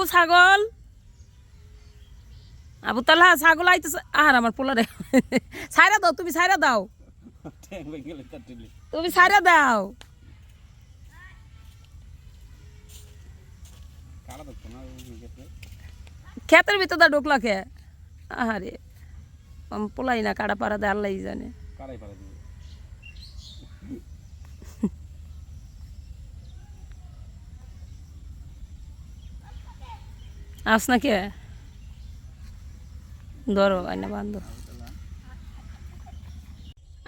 আবু ছাগল। আবু তালা ছাগল আইতেছে। আর আমার পোলা রে। ছাইরা দাও, তুমি ছাইরা দাও। তুমি ছাইরা দাও। ক্ষেতের ভিতর দা ঢুকলা খে আহারে পোলাই না কাটা পাড়া দেয় আল্লাহ জানে কাটাই পারা দিবে আস না কে? ধরো আইনা বান্ধ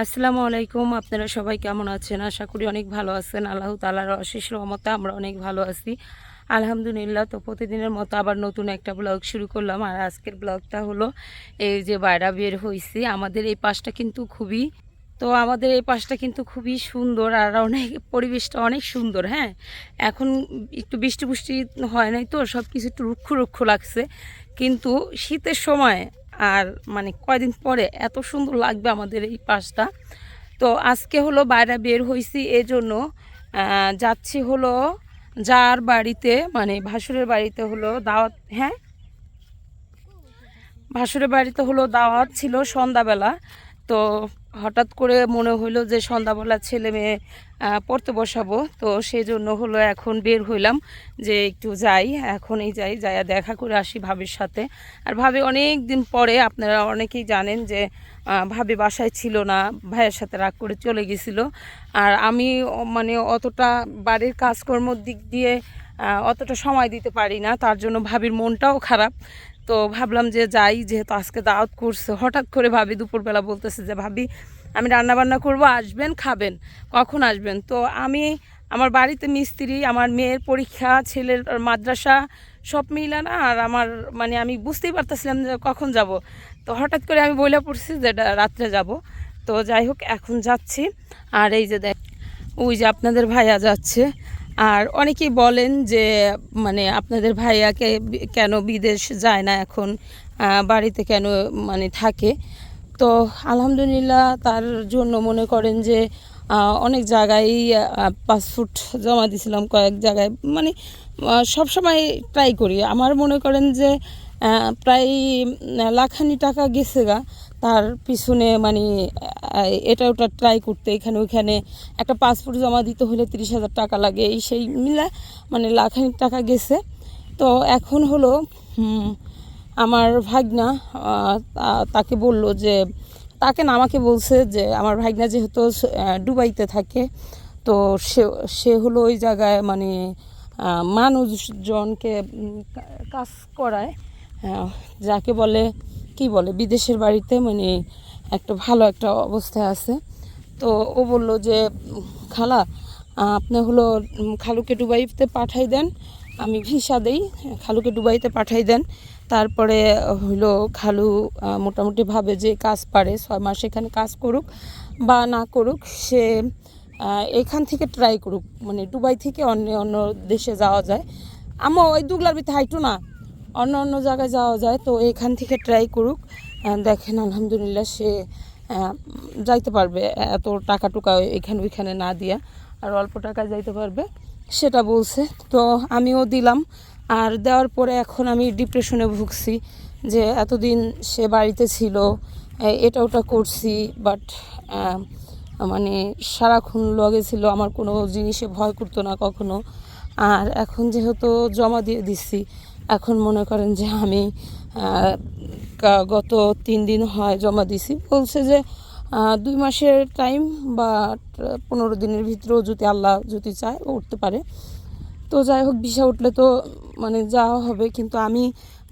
আসসালামু আলাইকুম, আপনারা সবাই কেমন আছেন? আশা করি অনেক ভালো আছেন। আল্লাহ তালার অশেষ রহমতে আমরা অনেক ভালো আছি। আলহামদুলিল্লাহ, তো প্রতিদিনের মতো আবার নতুন একটা ব্লগ শুরু করলাম। আর আজকের ব্লগটা হলো, এই যে বাইরা বের হয়েছি আমাদের এই পাশটা কিন্তু খুবই তো আমাদের এই পাশটা কিন্তু খুবই সুন্দর আর অনেক পরিবেশটা অনেক সুন্দর হ্যাঁ? এখন একটু বৃষ্টি বৃষ্টি হয় নাই তো সব কিছু একটু রুক্ষ রুক্ষ লাগছে। কিন্তু শীতের সময় আর মানে কয়দিন পরে এত সুন্দর লাগবে আমাদের এই পাশটা। তো আজকে হলো বাইরে বের হয়েছি এজন্য যাচ্ছি হলো যার বাড়িতে মানে ভাসুরের বাড়িতে হলো দাওয়াত হ্যাঁ? ভাসুরের বাড়িতে হলো দাওয়াত ছিল সন্ধ্যাবেলা। তো হঠাৎ করে মনে হলো যে সন্ধ্যাবেলা ছেলে মেয়ে পড়তে বসাবো। তো সেই জন্য হলো এখন বের হইলাম যে একটু যাই, এখনই যাই, যাইয়া দেখা করে আসি ভাবির সাথে। আর ভাবি অনেক দিন পরে, আপনারা অনেকেই জানেন যে ভাবি বাসায় ছিল না, ভাইয়ের সাথে রাগ করে চলে গেছিল। আর আমি মানে অতটা বাড়ির কাজকর্মর দিক দিয়ে অতটা সময় দিতে পারি না, তার জন্য ভাবির মনটাও খারাপ। তো ভাবলাম যে যাই, যেহেতু আজকে দাওয়াত করছে, হঠাৎ করে ভাবি দুপুরবেলা বলতেছে যে, ভাবি, আমি রান্না বান্না করব, আসবেন, খাবেন, কখন আসবেন? তো আমি আমার বাড়িতে মিস্ত্রি, আমার মেয়ের পরীক্ষা, ছেলের মাদ্রাসা সব মিলা না আর আমার মানে আমি বুঝতেই পারতেছিলাম যে কখন যাব। তো হঠাৎ করে আমি বইলা পড়ছি যে রাত্রে যাব। তো যাই হোক, এখন যাচ্ছি। আর এই যে দেখ, ওই যে আপনাদের ভাইয়া যাচ্ছে আর অনেকেই বলেন যে মানে আপনাদের ভাইয়াকে কেন বিদেশ যায় না এখন বাড়িতে কেন মানে থাকে? তো আলহামদুলিল্লাহ তার জন্য মনে করেন যে অনেক জায়গায় পাসপোর্ট জমা দিয়েছিলাম, কয়েক জায়গায় মানে সবসময় ট্রাই করি। আমার মনে করেন যে প্রায় লাখানি টাকা গেছে গা। তার পিছনে মানে এটা ওটা ট্রাই করতে, এখানে ওইখানে একটা পাসপোর্ট জমা দিতে হলে তিরিশ হাজার টাকা লাগে, এই সেই মিলে মানে লাখানি টাকা গেছে। তো এখন হলো আমার ভাগনা তাকে বলল যে, তাকে না, আমাকে বলছে যে, আমার ভাগনা যেহেতু ডুবাইতে থাকে, তো সে সে হলো ওই জায়গায় মানে মানুষজনকে কাজ করায় যাকে বলে কি বলে, বিদেশের বাড়িতে মানে একটা ভালো একটা অবস্থায় আছে। তো ও বলল যে, খালা, আপনি হলো খালুকে দুবাইতে পাঠাই দেন, আমি ভিসা দেই, খালুকে দুবাইতে পাঠাই দেন। তারপরে হইল খালু মোটামুটিভাবে যে কাজ পারে, ছয় মাস এখানে কাজ করুক বা না করুক, সে এখান থেকে ট্রাই করুক মানে দুবাই থেকে অন্য অন্য দেশে যাওয়া যায়। আমও ওই দুগলার ভিতরে হাইটু না। অন্য অন্য জায়গায় যাওয়া যায়, তো এখান থেকে ট্রাই করুক। দেখেন, আলহামদুলিল্লাহ সে যাইতে পারবে, এত টাকা টুকা এখানে ওইখানে না দিয়া। আর অল্প টাকায় যাইতে পারবে, সেটা বলছে। তো আমিও দিলাম। আর দেওয়ার পরে এখন আমি ডিপ্রেশনে ভুগছি যে এতদিন সে বাড়িতে ছিল এটা ওটা করছি বাট মানে সারাক্ষণ লগে ছিল, আমার কোনো জিনিসে ভয় করতো না কখনো। আর এখন যেহেতু জমা দিয়ে দিচ্ছি এখন মনে করেন যে আমি গত তিন দিন হয় জমা দিছি। বলছে যে দুই মাসের টাইম বা পনেরো দিনের ভিতরেও যদি আল্লাহ যদি চায় উঠতে পারে। তো যাই হোক, ভিসা উঠলে তো মানে যাওয়া হবে। কিন্তু আমি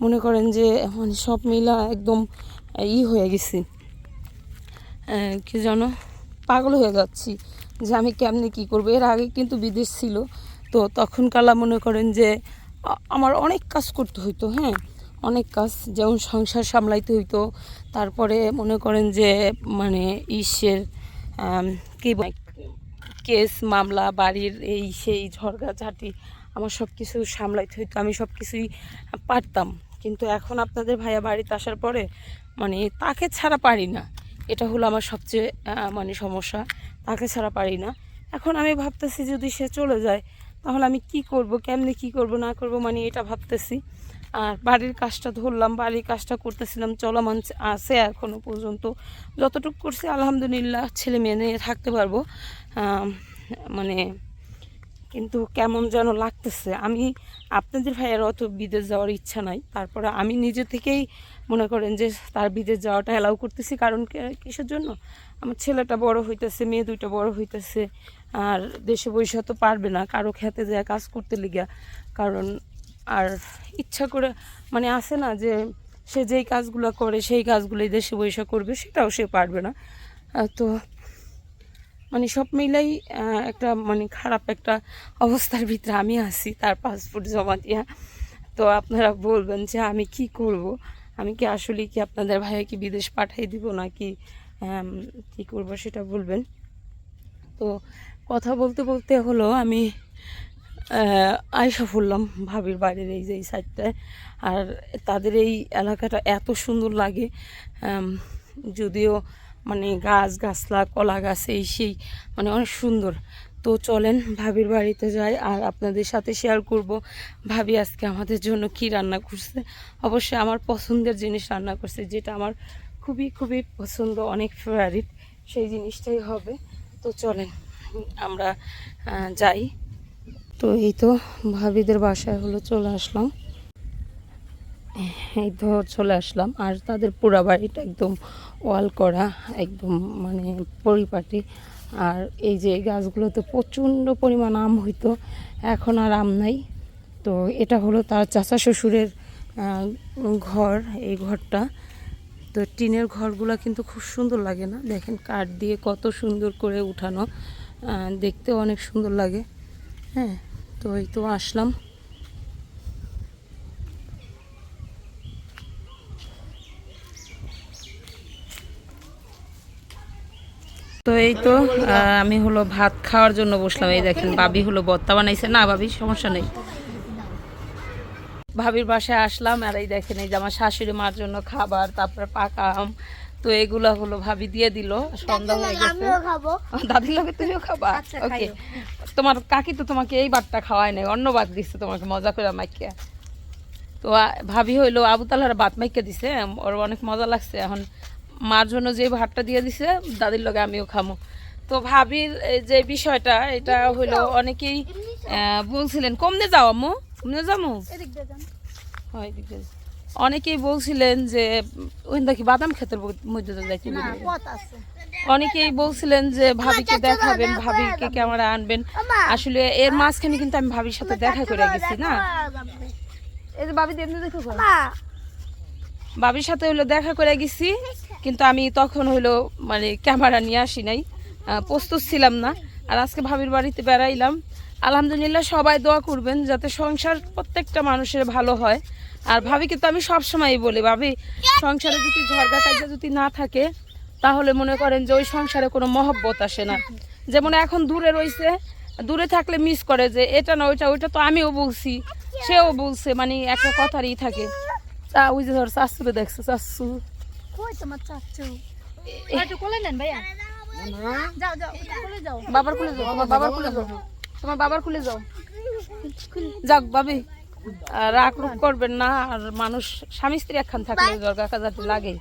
মনে করেন যে মানে সব মিলা একদম ই হয়ে গেছি। কি জানো পাগল হয়ে যাচ্ছি যে আমি কেমনে কি করব। এর আগে কিন্তু বিদেশ ছিল। তো তখন কালা মনে করেন যে আমার অনেক কাজ করতে হইতো হ্যাঁ? অনেক কাজ যেমন সংসার সামলাইতে হইতো তারপরে মনে করেন যে মানে আম, কি কেস মামলা বাড়ির এই সেই ঝড়গা ঝাঁটি আমার সব কিছু সামলাইতে হইতো আমি সব কিছুই পারতাম। কিন্তু এখন আপনাদের ভাইয়া বাড়িতে আসার পরে মানে তাকে ছাড়া পারি না। এটা হলো আমার সবচেয়ে মানে সমস্যা তাকে ছাড়া পারি না। এখন আমি ভাবতেছি যদি সে চলে যায় তাহলে আমি কি করব, কেমনে কি করব, না করব মানে এটা ভাবতেছি। আর বাড়ির কাজটা ধরলাম, বাড়ির কাজটা করতেছিলাম, চলমান আছে এখনও পর্যন্ত। যতটুকু করছি, আলহামদুলিল্লাহ ছেলে মেয়ে নিয়ে থাকতে পারব। মানে কিন্তু কেমন যেন লাগতেছে। আমি, আপনাদের ভাইয়ের অত বিদেশ যাওয়ার ইচ্ছা নাই। তারপরে আমি নিজে থেকেই মনে করেন যে তার বিদেশ যাওয়াটা অ্যালাউ করতেছি। কারণ কিসের জন্য? আমার ছেলেটা বড় হইতেছে, মেয়ে দুইটা বড় হইতেছে। আর দেশে বসে তো পারবে না কারও খেতে যায় কাজ করতে লিগা। কারণ আর ইচ্ছা করে মানে আসে না যে সে যেই কাজগুলো করে সেই কাজগুলোই দেশে বসে করবে সেটাও সে পারবে না। তো মানে সব মিলাই একটা মানে খারাপ একটা অবস্থার ভিতরে আমি আছি তার পাসপোর্ট জমা দিয়া। তো আপনারা বলবেন যে আমি কি করব? আমি কি আসলে কি আপনাদের ভাইয়া কি বিদেশ পাঠিয়ে দিব আম, কি করব সেটা বলবেন। তো কথা বলতে বলতে হলো, আমি আয়সা ফুললাম ভাবির বাড়ির এই যে এই সাইডটায় আর তাদের এই এলাকাটা এত সুন্দর লাগে যদিও মানে গাছ গাছলা, কলা গাছ, এই সেই মানে অনেক সুন্দর। তো চলেন ভাবির বাড়িতে যাই, আর আপনাদের সাথে শেয়ার করব, ভাবি আজকে আমাদের জন্য কি রান্না করছে। অবশ্যই আমার পছন্দের জিনিস রান্না করছে, যেটা আমার খুবই খুবই পছন্দ, অনেক ফেভারিট সেই জিনিসটাই হবে। তো চলেন। আমরা যাই। তো এই তো ভাবিদের বাসায় হলো চলে আসলাম। এই তো চলে আসলাম। আর তাদের পুরা বাড়িটা একদম ওয়াল করা, একদম মানে পরিপাটি। আর এই যে গাছগুলোতে প্রচণ্ড পরিমাণ আম হইতো, এখন আর আম নাই। তো এটা হলো তার চাচা শ্বশুরের ঘর, এই ঘরটা। তো টিনের ঘরগুলো কিন্তু খুব সুন্দর লাগে না? দেখেন কাঠ দিয়ে কত সুন্দর করে উঠানো। দেখতেও অনেক সুন্দর লাগে। হ্যাঁ তো এই তো আসলাম। তো এই তো আমি হলো ভাত খাওয়ার জন্য বসলাম। এই দেখেন, ভাবি হলো বত্তা বানাইছে। না, ভাবি, সমস্যা নেই। ভাবির বাসায় আসলাম আর এই দেখেন, এই যে আমার শাশুড়ি মার জন্য খাবার, তারপরে পাকা আম তো এগুলো হলো ভাবি দিয়ে দিল সন্ধ্যা হয়ে গেছে। দাদির লগে তুমিও খাবা? আচ্ছা, ওকে তোমার কাকি তো তোমাকে এই বারটা খাওয়ায় নাই অন্য ভাত দিচ্ছে তোমাকে মজা করে মাইকে। তো ভাবি হইল আবু তালার ভাত মাইকে দিছে ওর অনেক মজা লাগছে। এখন মার জন্য যে ভাতটা দিয়ে দিছে দাদির লগে আমিও খামো। তো ভাবির এই যে বিষয়টা এটা হইল অনেকেই বলছিলেন কমনে যাও আম্মু? কমনে যাব হয়। অনেকেই বলছিলেন যে ওই দেখি বাদাম ক্ষেতের মধ্যে আছে। অনেকেই বলছিলেন যে ভাবিকে দেখাবেন ভাবিকে ক্যামেরা আনবেন। আসলে এর মাঝখানে কিন্তু আমি ভাবির সাথে দেখা করে গেছি না? এই যে ভাবি দেখো ভাবির সাথে হইল দেখা করে গেছি কিন্তু আমি তখন হইল মানে ক্যামেরা নিয়ে আসি নাই। প্রস্তুত ছিলাম না। আর আজকে ভাবির বাড়িতে বেড়াইলাম। আলহামদুলিল্লাহ সবাই দোয়া করবেন যাতে সংসার প্রত্যেকটা মানুষের ভালো হয়। আর ভাবিকে তো আমি সবসময়ই বলি ভাবি সংসারে যদি ঝগড়া কাজা যদি না থাকে তাহলে মনে করেন যে ওই সংসারে কোনো মহব্বত আসে না। যেমন এখন দূরে রইছে দূরে থাকলে মিস করে যে এটা না ওইটা ওইটা তো আমিও বলছি সেও বলছে মানে একটা কথারই থাকে। তা ওই যে ধর শাশুড়ে দেখছে শাশু। বাবার খুলে যাও তোমার বাবার খুলে যাও। তোমার বাবার কুলে যাও। যাক ভাবি। আর রাগ রুগ করবেন না আর মানুষ স্বামী স্ত্রী একখান থাকলে কাকা লাগে।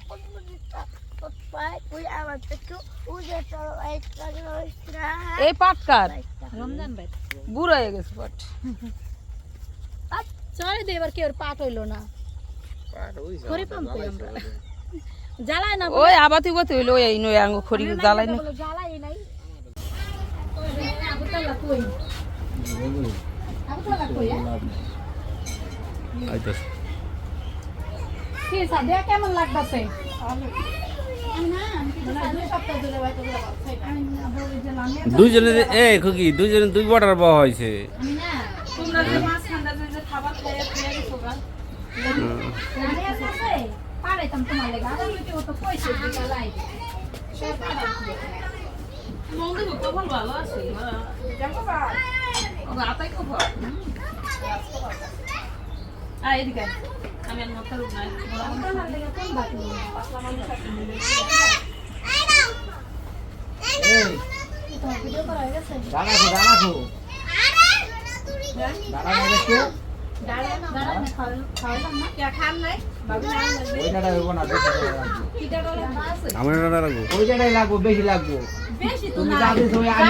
এই পাটকার রমজান ভাই। বুড়ো হয়ে গেছে পাট। চলে দে এবার কি ওর পাট হইল না। জ্বালায় না ওই আবাতি বাতি হইল এই নই আঙ্গু খড়ি জ্বালাই না। জ্বালাই নাই। কই? কই কি সাদিয়া কেমন লাগতাছে? দুইজনে এ খুকি দুইজনে দুই বর্ডার পাওয়া হয়েছে। তোমরা যে মাছ ঠান্ডা যে খাবার খাইয়া খেয়ে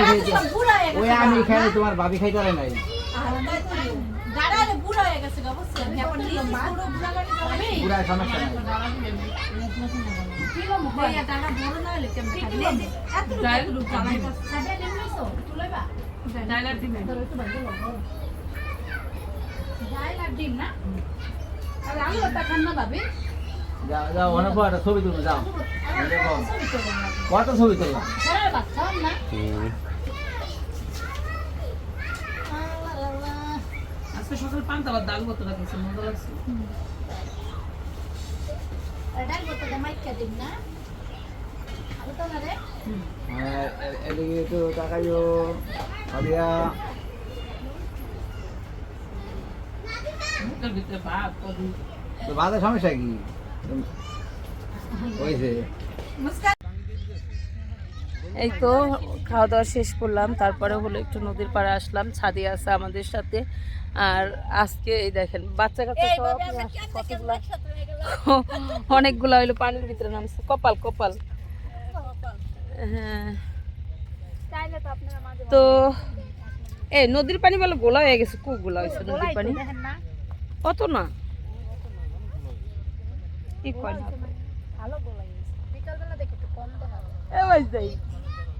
গেছো গা। পারাইতাম তোমার মন্দির কপাল ভালো আছে আমি হয়ে গেছে দাঁড়ান একটু দাঁড়ান দাঁড়ান খাওয়ালাম খাওয়ালাম না ওইটাটা হইব না বেশি করে রাখব। আমার এটা লাগবো ওইটাটাই লাগবো বেশি লাগবো তুমি যা দিছো ওই আমি খাইতে ওই আমি ভাবি খাইতে পারে নাই পুরা সমস্যা নাই যাও যাও অনেক বড় ছবি তুলো যাও। কত ছবি তুললাম? হুম। আজকে সকাল পান্তা ভাত ডাল কত লাগছে। হ্যাঁ, মুখের ভিতরে ভাত কদি তো বাজার সমস্যা কি? হয়েছে এই তো খাওয়া দাওয়া শেষ করলাম তারপরে হলো একটু নদীর পাড়ে আসলাম ছাদি আছে আমাদের সাথে। আর আজকে এই দেখেন বাচ্চা কাচ্চা সব কতগুলা অনেকগুলা হইল পানির ভিতরে নামছে কপাল কপাল। হ্যাঁ। তো এ নদীর পানি বলে গোলা হয়ে গেছে খুব গোলা হয়েছে নদীর পানি। কত না। কি কয় না? এ ভাই যাই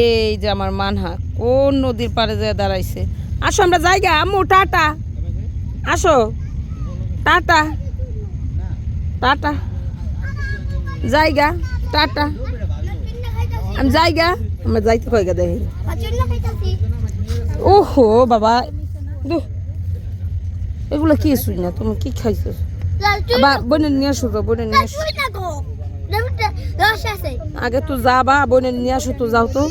এই যে আমার মানহা কোন নদীর পাড়ে যায় দাঁড়াইছে। আসো আমরা জায়গা আম্মু টাটা। আসো। টাটা। টাটা। জায়গা টাটা। আমি জায়গা আমরা যাইতে কয়গা দেখি। ওহো বাবা। দুহ। এগুলো কি শুই না তুমি কি খাইছো? বা বোনের নিয়ে আসো বোনের নিয়ে আসো। আগে তো যাবা বোনের নিয়ে আসো তো, যাও তো।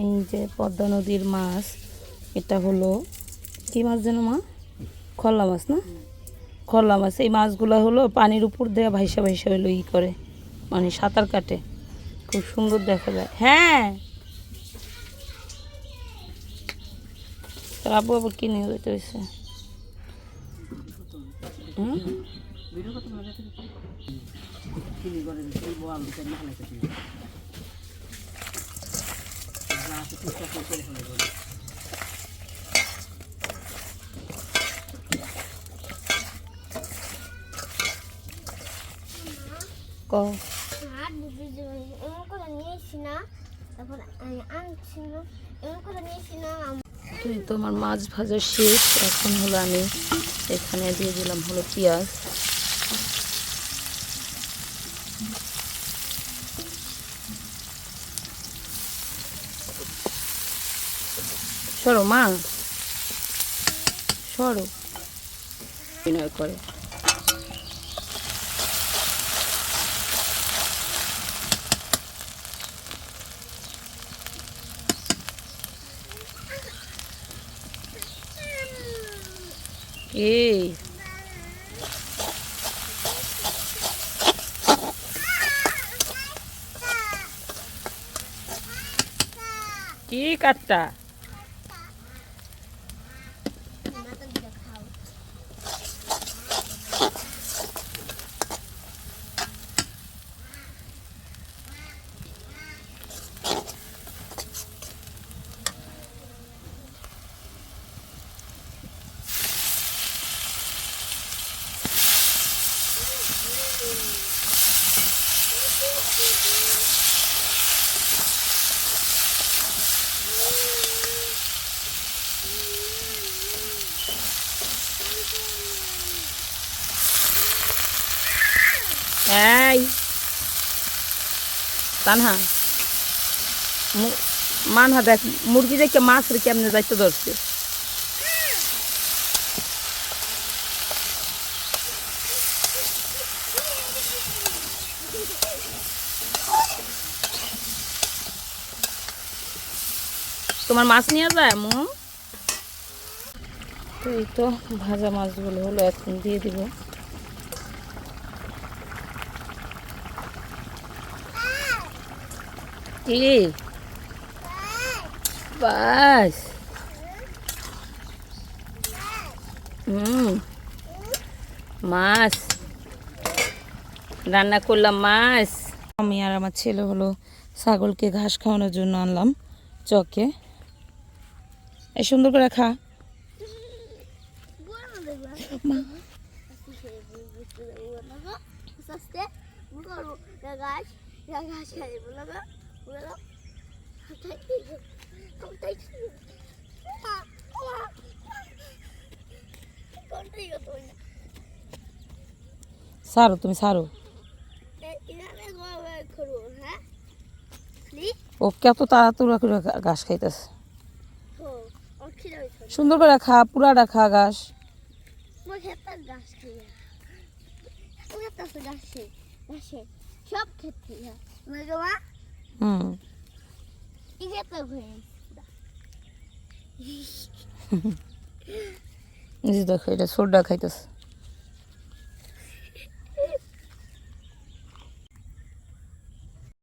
এই যে পদ্মা নদীর মাছ, এটা হলো, কি মাছ যেন মা? খল্লা মাছ না? খল্লা মাছ, এই মাছগুলো হলো পানির উপর দেওয়া ভাইসা ভাইসা হলো ই করে মানে সাঁতার কাটে। খুব সুন্দর দেখা যায়। হ্যাঁ। তোর আব্বু আবার যেতে হয়েছে হুম? আর এমন করে নিয়েছি না এমন করে নিয়েছি না তো এই তো আমার মাছ ভাজা শেষ, এখন হলো আমি এখানে দিয়ে দিলাম হলো পেঁয়াজ। সরো মা। সরো। বিনয় করে। এই। কি কাটটা এই। তানহা মানহা দেখ মুরগি দেখে মাছ রে কেমনে যাইতে ধরছে? তোমার মাছ নিয়ে যায়, মু? এই তো, ভাজা মাছগুলো হলো, এখন দিয়ে দিব। হুম, মাছ। রান্না করলাম মাছ। আমি আর আমার ছেলে হলো ছাগলকে ঘাস খাওয়ানোর জন্য আনলাম চকে। এই সুন্দর করে খা সারো তুমি সারো হ্যাঁ ও কত তাড়াতাড়ি ঘাস খাইতেছে সুন্দর করে খা পুরাটা খা ঘাস। গাছ সব খেতে হুম। দেখো এটা সোডা খাইতেছে।